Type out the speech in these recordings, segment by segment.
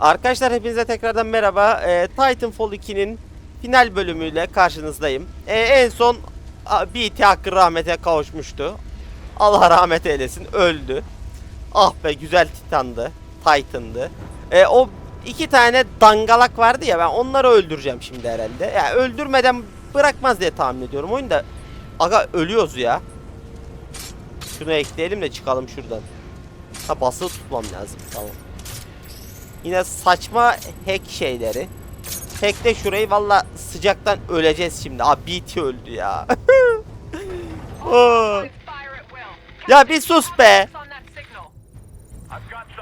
Arkadaşlar hepinize tekrardan merhaba. Ee, Titanfall 2'nin final bölümüyle karşınızdayım. Ee, en son BT hakkı rahmete kavuşmuştu. Allah rahmet eylesin öldü. Ah be güzel Titan'dı. Titan'dı. Ee, o iki tane dangalak vardı ya ben onları öldüreceğim şimdi herhalde. Ya yani öldürmeden bırakmaz diye tahmin ediyorum. Oyunda aga ölüyoruz ya. Şunu ekleyelim de çıkalım şuradan. Ha basılı tutmam lazım tamam. Yine saçma hack şeyleri. Hackle şurayı valla sıcaktan öleceğiz şimdi. Abi BT öldü ya. Ya bir sus be.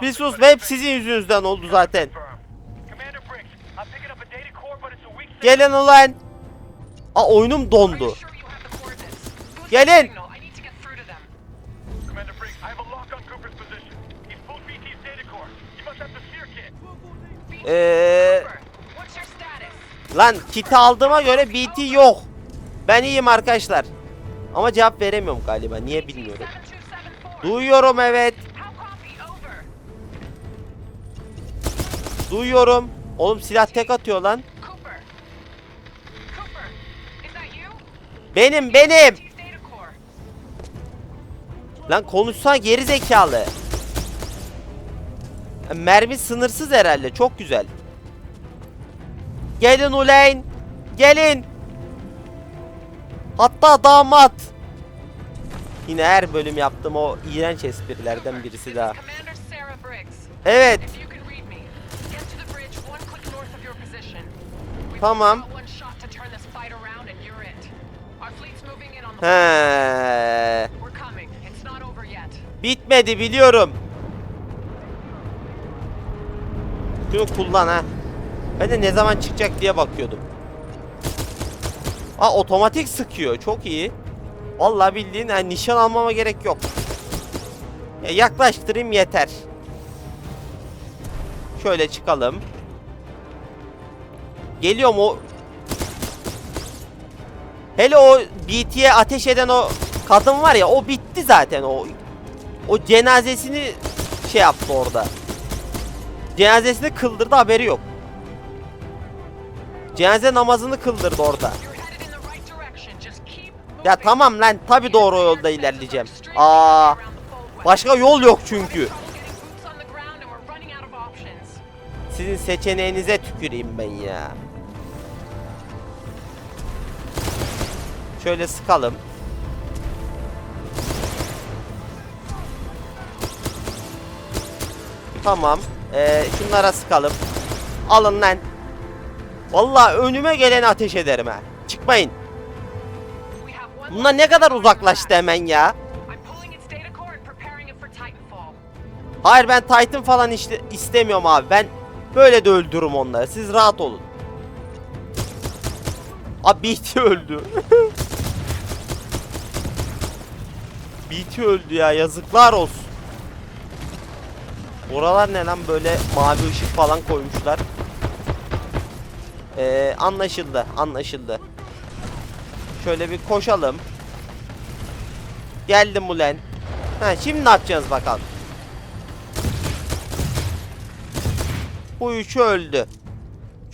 Bir sus be hep sizin yüzünüzden oldu zaten. Gelin ulan. Aa oyunum dondu. Gelin. Eee lan kiti aldığıma göre BT yok. Ben iyiyim arkadaşlar. Ama cevap veremiyorum galiba. Niye bilmiyorum. Duyuyorum evet. Duyuyorum. Oğlum silah tek atıyor lan. Benim benim. Lan konuşsana geri zekalı. Mermi sınırsız herhalde. Çok güzel. Gelin uleyn. Gelin. Hatta damat. Yine her bölüm yaptığım o iğrenç esprilerden birisi daha. Evet. Tamam. got one shot Şunu kullan ha. Ben de ne zaman çıkacak diye bakıyordum. Aa otomatik sıkıyor. Çok iyi. Vallahi bildiğin yani nişan almama gerek yok. Ya yaklaştırayım yeter. Şöyle çıkalım. Geliyorum o Hele o BT'ye ateş eden o kadın var ya o bitti zaten o o cenazesini şey yaptı orada. Cenazesini kıldırdı haberi yok. Cenaze namazını kıldırdı orada. Ya tamam lan tabi doğru yolda ilerleyeceğim. Aa başka yol yok çünkü. Sizin seçeneğinize tüküreyim ben ya. Şöyle sıkalım. Tamam. Ee, şunlara sıkalım. Alın lan. Vallahi önüme geleni ateş ederim ha. Çıkmayın. Bunlar ne kadar uzaklaştı hemen ya. Hayır ben Titan falan işte istemiyorum abi. Ben böyle de öldürürüm onları. Siz rahat olun. Abi BT öldü. BT öldü ya yazıklar olsun. Oralar ne lan böyle mavi ışık falan koymuşlar. Ee, anlaşıldı anlaşıldı. Şöyle bir koşalım. Geldim ulen. Ha şimdi ne yapacağız bakalım. Bu üçü öldü.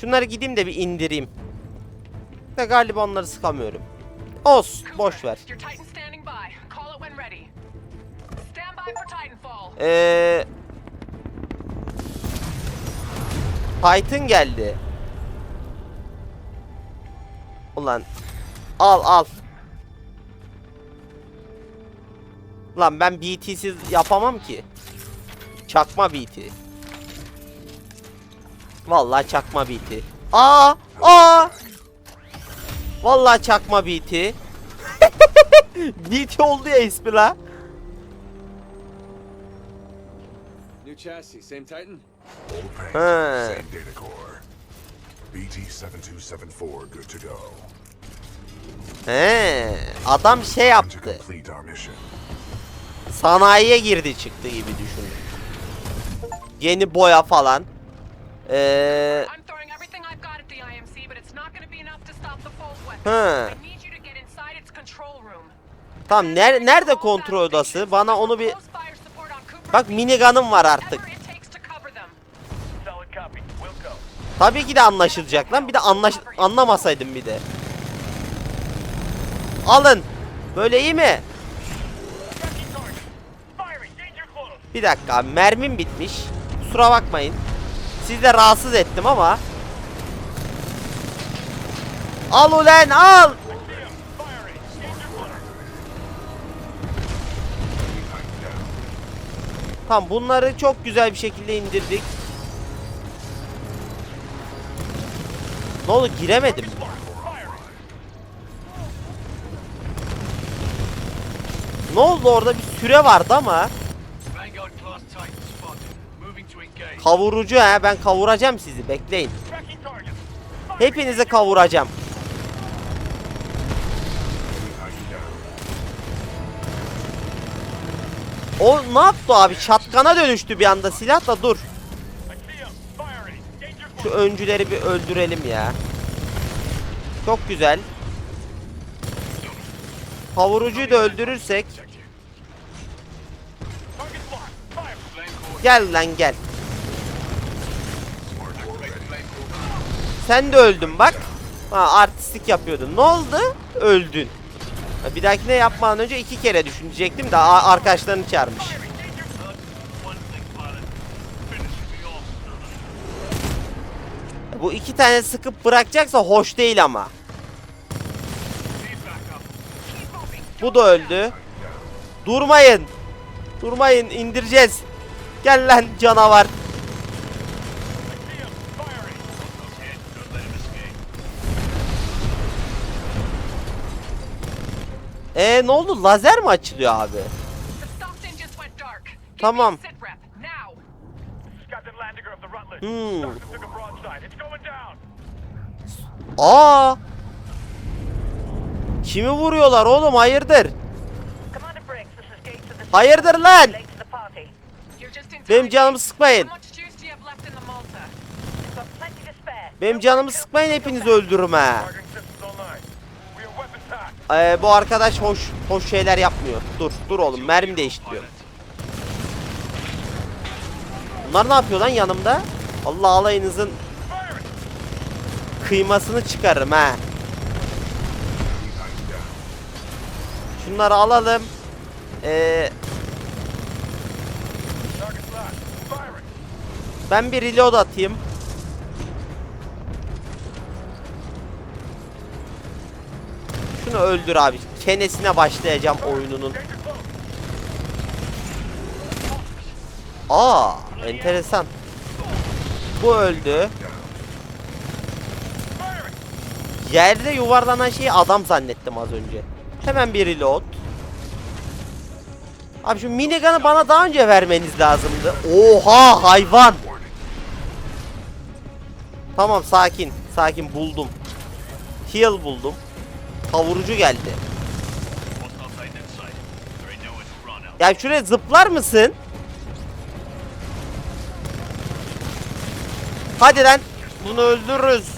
Şunları gideyim de bir indireyim. De galiba onları sıkamıyorum. Olsun boş ver. Your Titan geldi. Ulan al al. Lan ben BT'siz yapamam ki. Çakma BT. Vallahi çakma BT. Aa! Aa! Vallahi çakma BT. BT oldu ya ismi la. New chassis, same Titan? Old paint, Huh. same data core. BT-7274 good to go. He, adam şey To yaptı. complete our mission. Sanayiye girdi çıktı gibi düşünün. Yeni boya falan. Ee, tam ner nerede kontrol odası? Bana onu bir Bak minigun'ım var artık. Tabii ki de anlaşılacak lan. Bir de anlaş anlamasaydım bir de. Alın. Böyle iyi mi? Bir dakika mermim bitmiş. Kusura bakmayın. Sizi de rahatsız ettim ama. Al ulan al. Tamam bunları çok güzel bir şekilde indirdik. Ne oldu giremedim. Ne oldu orada bir süre vardı ama. Kavurucu he ben kavuracağım sizi bekleyin. Hepinizi kavuracağım. O ne yaptı abi? Şatkana dönüştü bir anda silahla dur. Şu öncüleri bir öldürelim ya. Çok güzel. Kavurucuyu da öldürürsek. Gel lan gel. Sen de öldün bak. Ha artistik yapıyordun. Ne oldu? Öldün. Bir dahakine yapmadan önce iki kere düşünecektim de arkadaşlarını çağırmış. Bu iki tane sıkıp bırakacaksa hoş değil ama. Bu da öldü. Durmayın. Durmayın indireceğiz. Gel lan canavar. E ne oldu? Lazer mi açılıyor abi? Tamam. Hmm. Aa! Kimi vuruyorlar oğlum? Hayırdır? Hayırdır lan? Benim canımı sıkmayın. Benim canımı sıkmayın hepiniz öldürürüm ha. Ee, bu arkadaş hoş hoş şeyler yapmıyor. Dur dur oğlum mermi değiştiriyor. Bunlar ne yapıyor lan yanımda? Allah alayınızın kıymasını çıkarırım ha. Şunları alalım. Ee, ben bir reload atayım. Şunu öldür abi. Çenesine başlayacağım oyununun. Aa, enteresan. Bu öldü. Yerde yuvarlanan şeyi adam zannettim az önce. Hemen bir reload. Abi şu minigun'ı bana daha önce vermeniz lazımdı. Oha hayvan. Tamam sakin. Sakin buldum. Heal buldum. Kavurucu geldi. Ya şuraya zıplar mısın? Hadi lan. Bunu öldürürüz.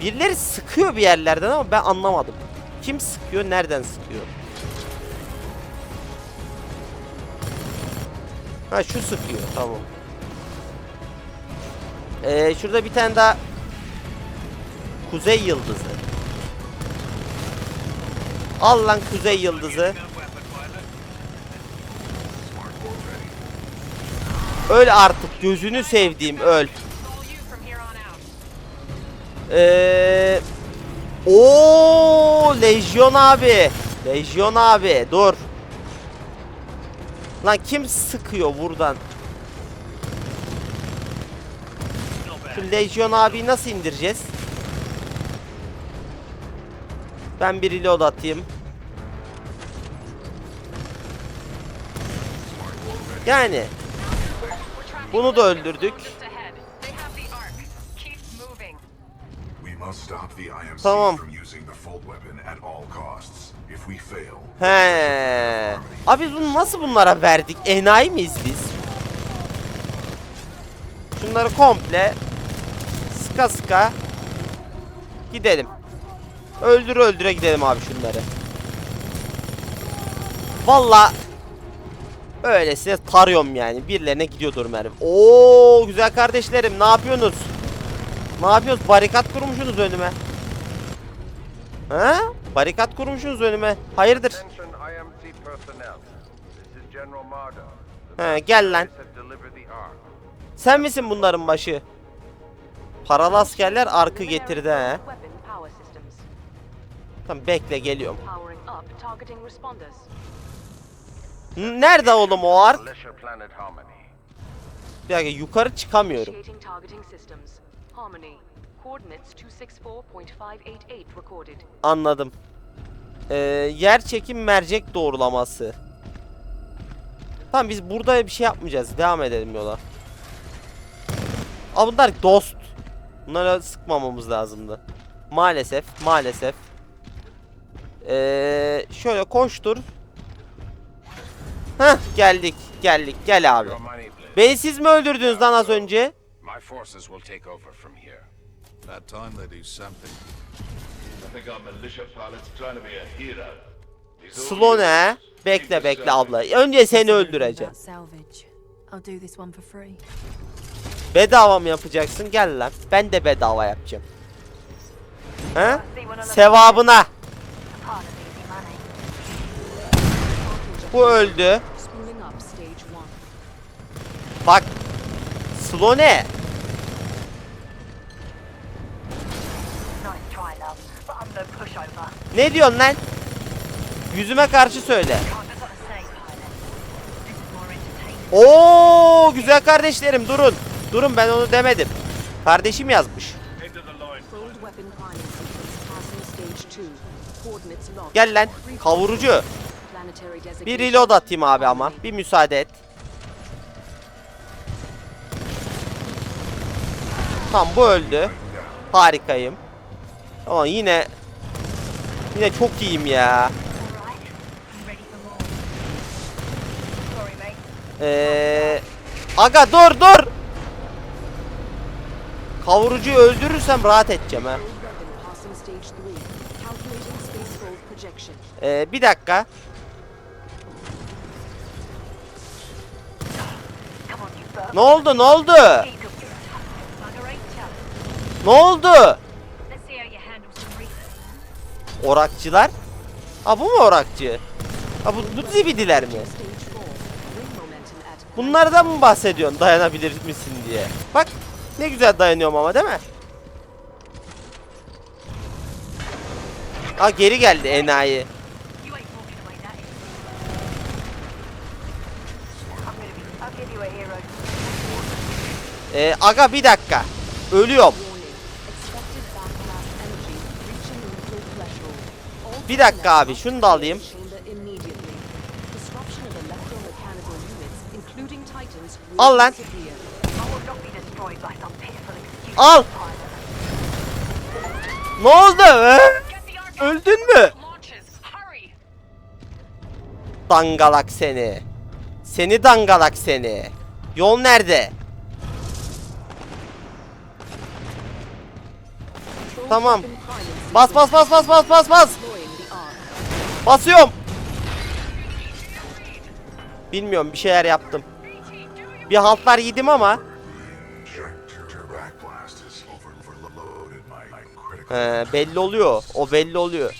Birileri sıkıyor bir yerlerden ama ben anlamadım. Kim sıkıyor, nereden sıkıyor? Ha şu sıkıyor, tamam. Ee, şurada bir tane daha Kuzey Yıldızı. Al lan Kuzey Yıldızı. Öl artık gözünü sevdiğim öl. It's all you from here on out. Ee, o Lejyon abi. Lejyon abi dur. Lan kim sıkıyor buradan? Şu Lejyon abiyi nasıl indireceğiz? Ben bir reload atayım. Yani Bunu da öldürdük. Tamam. He. Abi biz bunu nasıl bunlara verdik? Enayi miyiz biz? Şunları komple sıka sıka gidelim. Öldür öldüre gidelim abi şunları. Valla Öylesine tarıyorum yani. Birilerine gidiyordur mermi. Oo güzel kardeşlerim ne yapıyorsunuz? Ne yapıyorsunuz? Barikat kurmuşsunuz önüme. Ha? Barikat kurmuşsunuz önüme. Hayırdır? He gel lan. Sen misin bunların başı? Paralı askerler arkı getirdi he. Tamam bekle geliyorum. Nerede oğlum o ark? Bir dakika yukarı çıkamıyorum. Initiating targeting systems. Harmony. Coordinates 264.588 recorded. Anladım. Ee, yer çekim mercek doğrulaması. Tamam biz burada bir şey yapmayacağız. Devam edelim yola. Aa bunlar dost. Bunlara sıkmamamız lazımdı. Maalesef, maalesef. Ee, şöyle koştur. Heh geldik, geldik. Gel abi. Beni siz mi öldürdünüz lan az önce? My forces will take over from here. That time they do something. I think our militia pilot's trying to be a hero. He's all Slow ne? yours. Bekle bekle abla. Önce seni öldüreceğim. Bedava mı yapacaksın? Gel lan. Ben de bedava yapacağım. He? Sevabına. Bu öldü. Bak. Slow ne? Ne diyorsun lan? Yüzüme karşı söyle. Oo güzel kardeşlerim durun. Durun ben onu demedim. Kardeşim yazmış. Into the line. Fold weapon priming sequence passing stage 2. Coordinates locked. Gel lan. Kavurucu. Bir reload atayım abi ama. Bir müsaade et. Tamam bu öldü. Harikayım. Ama yine yine çok iyiyim ya. Ee, aga dur dur. Kavurucuyu öldürürsem rahat edeceğim ha. Fold weapon passing stage 3. Calculating space fold projection. Ee, bir dakika. Ne oldu ne oldu? Ne oldu? Orakçılar? Ha bu mu orakçı? Ha bu, bu zibidiler mi? Stage 4. Ring momentum at Bunlardan mı bahsediyorsun dayanabilir misin diye? Bak ne güzel dayanıyorum ama değil mi? Ha geri geldi enayi. Ee, aga bir dakika. Ölüyorum. Bir dakika abi, şunu da alayım. Al lan. Al. Ne oldu? He? Öldün mü? Dangalak seni. Seni dangalak seni. Yol nerede? Tamam. Bas bas bas bas bas bas bas. Basıyorum. Bilmiyorum bir şeyler yaptım. Bir haltlar yedim ama. He, belli oluyor. O belli oluyor.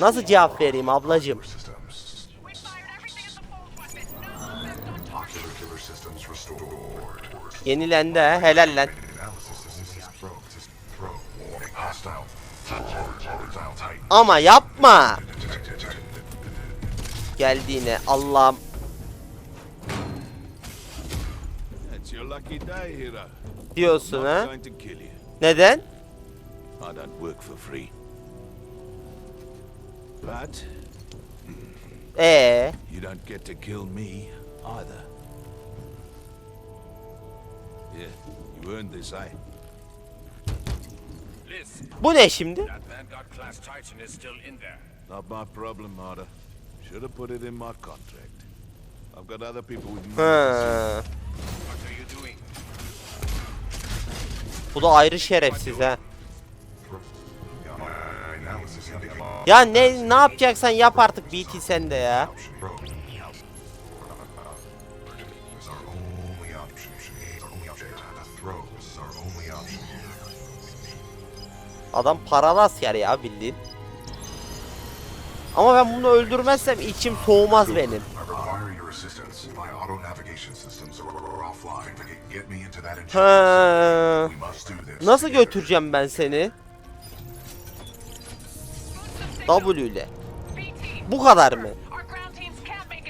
Nasıl cevap vereyim ablacım? Yenilendi he helal lan. Ama yapma. Geldi yine Allah'ım. Diyorsun ha? Neden? I don't work for free. But Ee, you don't get to kill me either. Yeah, you earned this, eh? Bu ne şimdi? that Vanguard class Titan is still in there. Not my problem, Marta. Should have put it in my contract. I've got other people with Ha. money. What are you doing? Bu da ayrı şerefsiz ha. Ya ne ne yapacaksan yap artık BT sen de ya. Adam paralı asker ya bildiğin. Ama ben bunu öldürmezsem içim soğumaz benim. Ha. Nasıl götüreceğim ben seni? W ile. Bu kadar mı? Our ground teams can't make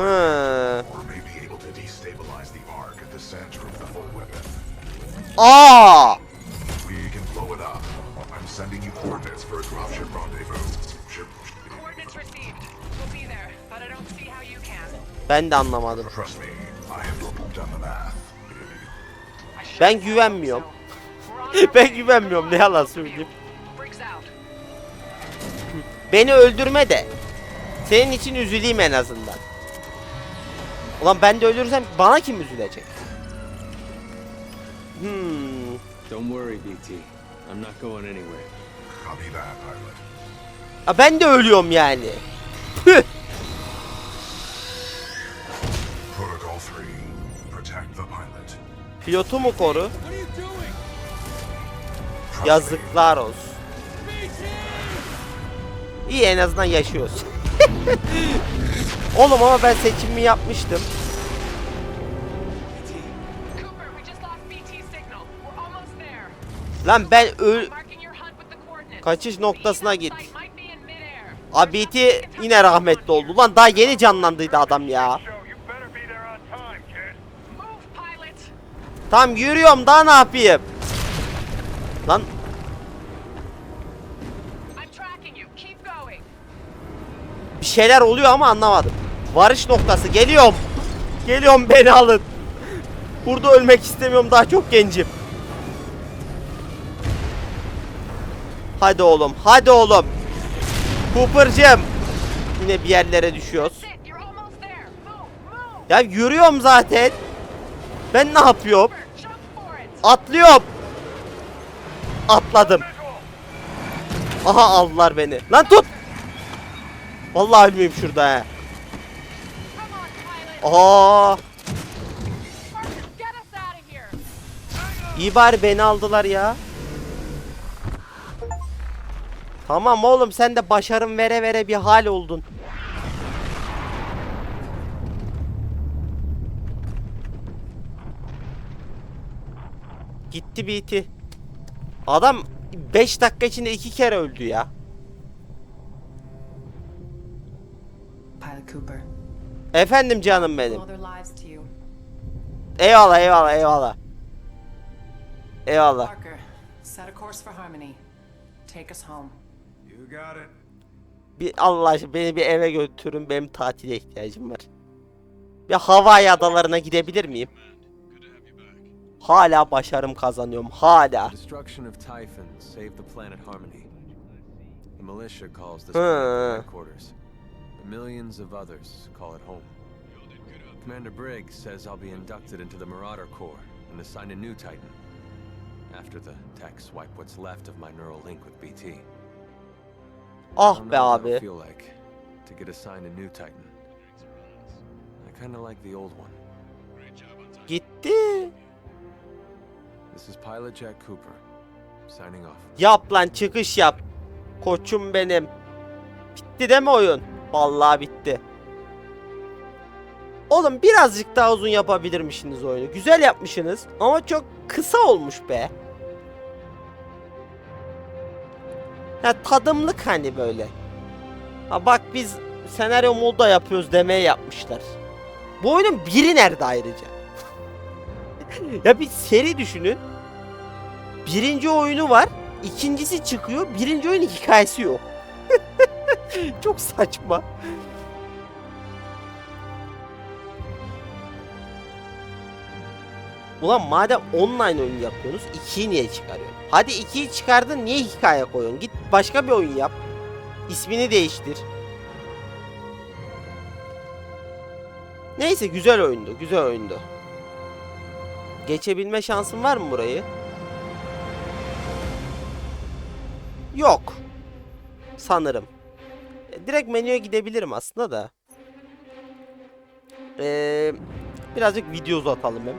weapon. Aa! We can blow it up. I'm sending you coordinates for a dropship rendezvous. Ship. Coordinates received. We'll be there, but I don't see how you can. Ben de anlamadım. Trust me, I have done the math. Ben güvenmiyorum. ben güvenmiyorum ne yalan söyleyeyim. Beni öldürme de. Senin için üzüleyim en azından. Ulan ben de ölürsem bana kim üzülecek? Hmm. Don't worry, BT. I'm not going anywhere. Copy that, pilot. Ha, ben de ölüyorum yani. Tüh. Protocol 3. Protect the pilot. Pilotu mu koru? Yazıklar olsun. İyi en azından yaşıyoruz. Oğlum ama ben seçimimi yapmıştım. Lan ben öl... Kaçış noktasına git. Site might be in midair. Abi BT yine rahmetli oldu. Lan daha yeni canlandıydı adam ya. Tam yürüyorum daha ne yapayım? Lan bir şeyler oluyor ama anlamadım. Varış noktası geliyorum. Geliyorum beni alın. Burada ölmek istemiyorum daha çok gencim. Hadi oğlum hadi oğlum. Cooper'cım. Yine bir yerlere düşüyoruz. Ya yürüyorum zaten. Ben ne yapıyorum? Atlıyorum. Atladım. Aha aldılar beni. Lan tut. Vallahi ölmeyeyim şurada he. Aa, iyi bari beni aldılar ya. Tamam oğlum sen de başarım vere vere bir hal oldun. Gitti BT. Adam 5 dakika içinde iki kere öldü ya. Pilot Cooper. Efendim canım benim. Eyvallah eyvallah eyvallah. Eyvallah. Parker, set a course for Harmony. Take us home. You got it. Bir Allah aşkına beni bir eve götürün benim tatile ihtiyacım var. Bir Hawaii adalarına gidebilir miyim? Hala başarım kazanıyorum hala. The But millions of others call it home. Commander Briggs says I'll be inducted into the Marauder Corps and assigned a new Titan. After the techs wipe what's left of my neural link with BT. I Ah be know what feel like to get assigned a new Titan. I kinda like the old one. Gitti. This is Pilot Jack Cooper, signing off. Yap lan çıkış yap. Koçum benim. Bitti değil mi oyun? Vallahi bitti. Oğlum birazcık daha uzun yapabilirmişsiniz oyunu. Güzel yapmışsınız ama çok kısa olmuş be. Ya tadımlık hani böyle. Ha bak biz senaryo modda yapıyoruz demeye yapmışlar. Bu oyunun biri nerede ayrıca? ya bir seri düşünün. Birinci oyunu var. ikincisi çıkıyor. Birinci oyunun hikayesi yok. Çok saçma. Ulan madem online oyun yapıyorsunuz 2'yi niye çıkarıyorsun? Hadi 2'yi çıkardın niye hikaye koyuyorsun? Git başka bir oyun yap. İsmini değiştir. Neyse güzel oyundu, güzel oyundu. Geçebilme şansın var mı burayı? Yok. Sanırım. Direkt menüye gidebilirim aslında da. Ee, birazcık video uzatalım hem.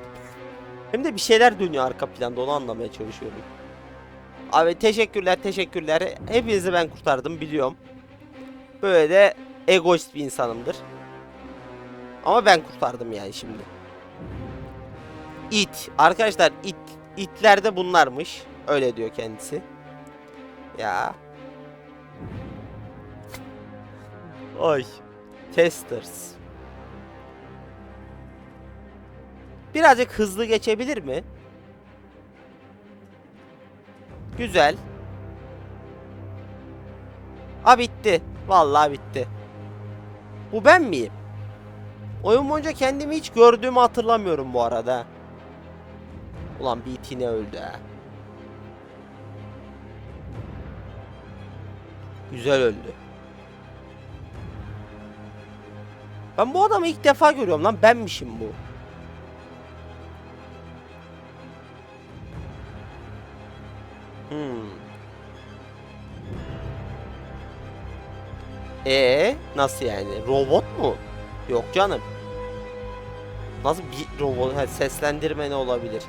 Hem de bir şeyler dönüyor arka planda onu anlamaya çalışıyorum. Abi teşekkürler teşekkürler. Hepinizi ben kurtardım biliyorum. Böyle de egoist bir insanımdır. Ama ben kurtardım yani şimdi. İt. Arkadaşlar it itlerde bunlarmış. Öyle diyor kendisi. Ya. Ay. Testers. Birazcık hızlı geçebilir mi? Güzel. Ha bitti. Vallahi bitti. Bu ben miyim? Oyun boyunca kendimi hiç gördüğümü hatırlamıyorum bu arada. Ulan BT ne öldü ha. Güzel öldü. Ben bu adamı ilk defa görüyorum lan benmişim bu. Hmm. Ee, nasıl yani? Robot mu? Yok canım. Nasıl bir robot? Ha, seslendirme ne olabilir?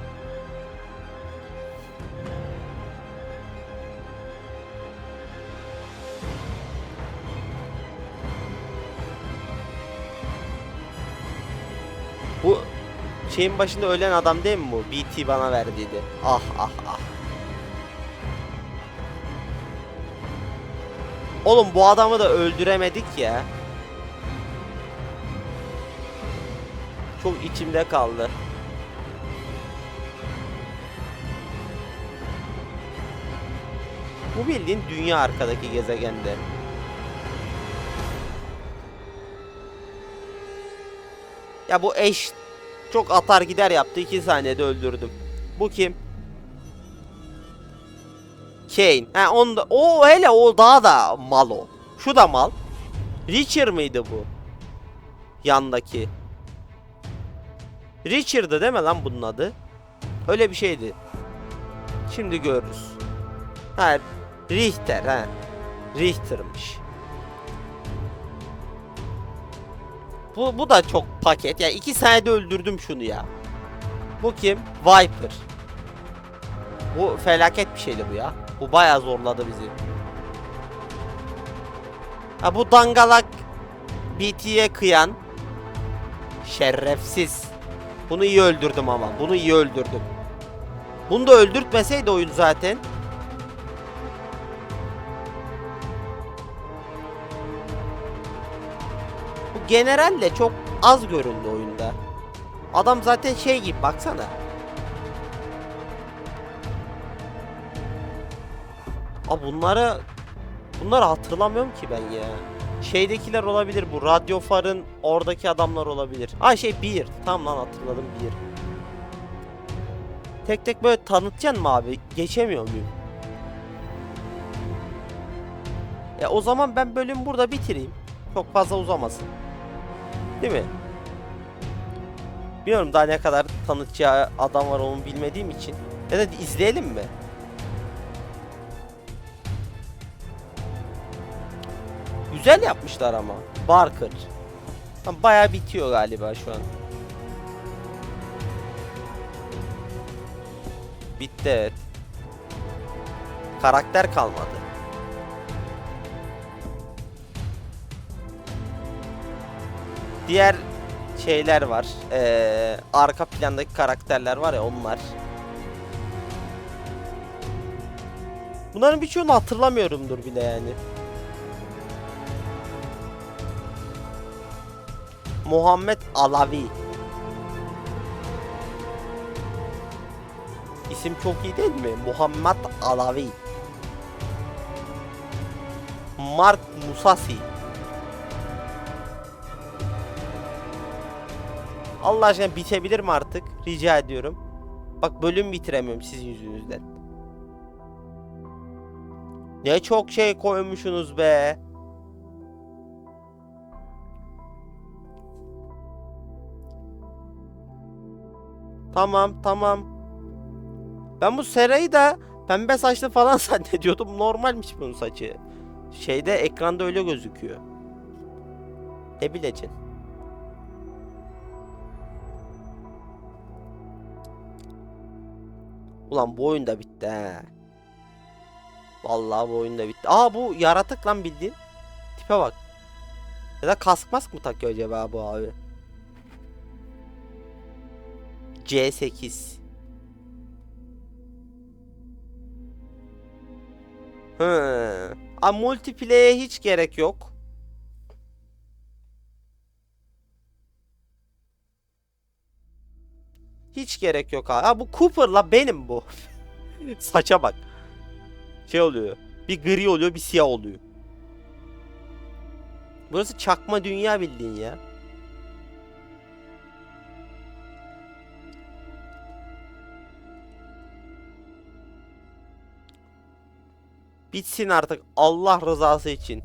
Şeyin başında ölen adam değil mi bu? BT bana verdiydi. Ah ah ah. Oğlum bu adamı da öldüremedik ya. Çok içimde kaldı. Bu bildiğin dünya arkadaki gezegende. Ya bu eş çok atar gider yaptı. 2 saniyede öldürdüm. Bu kim? Kane. Ha onda o hele o daha da mal o. Şu da mal. Richard mıydı bu? Yandaki. Richard'dı değil mi lan bunun adı? Öyle bir şeydi. Şimdi görürüz. Ha Richter ha. Richter'mış. Bu, bu da çok paket. Ya iki saniyede öldürdüm şunu ya. Bu kim? Viper. Bu felaket bir şeydi bu ya. Bu bayağı zorladı bizi. Ha bu dangalak BT'ye kıyan şerefsiz. Bunu iyi öldürdüm ama. Bunu iyi öldürdüm. Bunu da öldürtmeseydi oyun zaten. Bu generalle çok az göründü oyunda. Adam zaten şey gibi baksana. Aa bunları bunları hatırlamıyorum ki ben ya. Şeydekiler olabilir bu. Radyo Far'ın oradaki adamlar olabilir. Ay şey bir. Tam lan hatırladım bir. Tek tek böyle tanıtacaksın mı abi? Geçemiyor muyum? Ya o zaman ben bölümü burada bitireyim. Çok fazla uzamasın. Değil mi? Bilmiyorum daha ne kadar tanıtacağı adam var onu bilmediğim için. Ya da izleyelim mi? Güzel yapmışlar ama. Barker. Bayağı bitiyor galiba şu an. Bitti evet. Karakter kalmadı. Diğer şeyler var. Ee, arka plandaki karakterler var ya onlar. Bunların birçoğunu hatırlamıyorumdur bile yani. Muhammed Alavi. İsim çok iyi değil mi? Muhammed Alavi. Mark Musasi. Allah aşkına bitebilir mi artık? Rica ediyorum. Bak bölüm bitiremiyorum sizin yüzünüzden. Ne çok şey koymuşsunuz be. Tamam tamam. Ben bu Sera'yı da Pembe saçlı falan zannediyordum. Normalmiş bunun saçı. Şeyde ekranda öyle gözüküyor. Ne bileceksin? Ulan bu oyun da bitti he. Vallahi bu oyun da bitti. Aa bu yaratık lan bildiğin. Tipe bak. Ya da kask mask mı takıyor acaba bu abi? C8. Hı. A multiplay'e hiç gerek yok. Hiç gerek yok abi. Ha bu Cooper'la benim bu. Saça bak. Şey oluyor. Bir gri oluyor, bir siyah oluyor. Burası çakma dünya bildiğin ya. Bitsin artık Allah rızası için.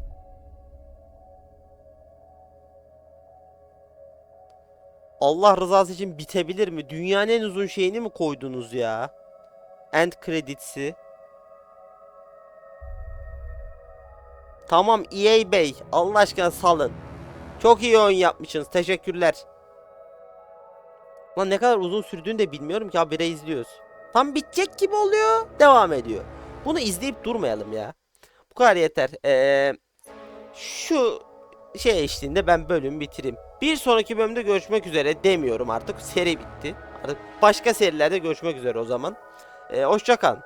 Allah rızası için bitebilir mi? Dünyanın en uzun şeyini mi koydunuz ya? End credits'i. Tamam EA Bey. Allah aşkına salın. Çok iyi oyun yapmışsınız. Teşekkürler. Lan ne kadar uzun sürdüğünü de bilmiyorum ki habire izliyoruz. Tam bitecek gibi oluyor. Devam ediyor. Bunu izleyip durmayalım ya. Bu kadar yeter. Ee, şu şey eşliğinde ben bölüm bitireyim. Bir sonraki bölümde görüşmek üzere demiyorum artık. Seri bitti. Artık başka serilerde görüşmek üzere o zaman. Ee, hoşça kalın.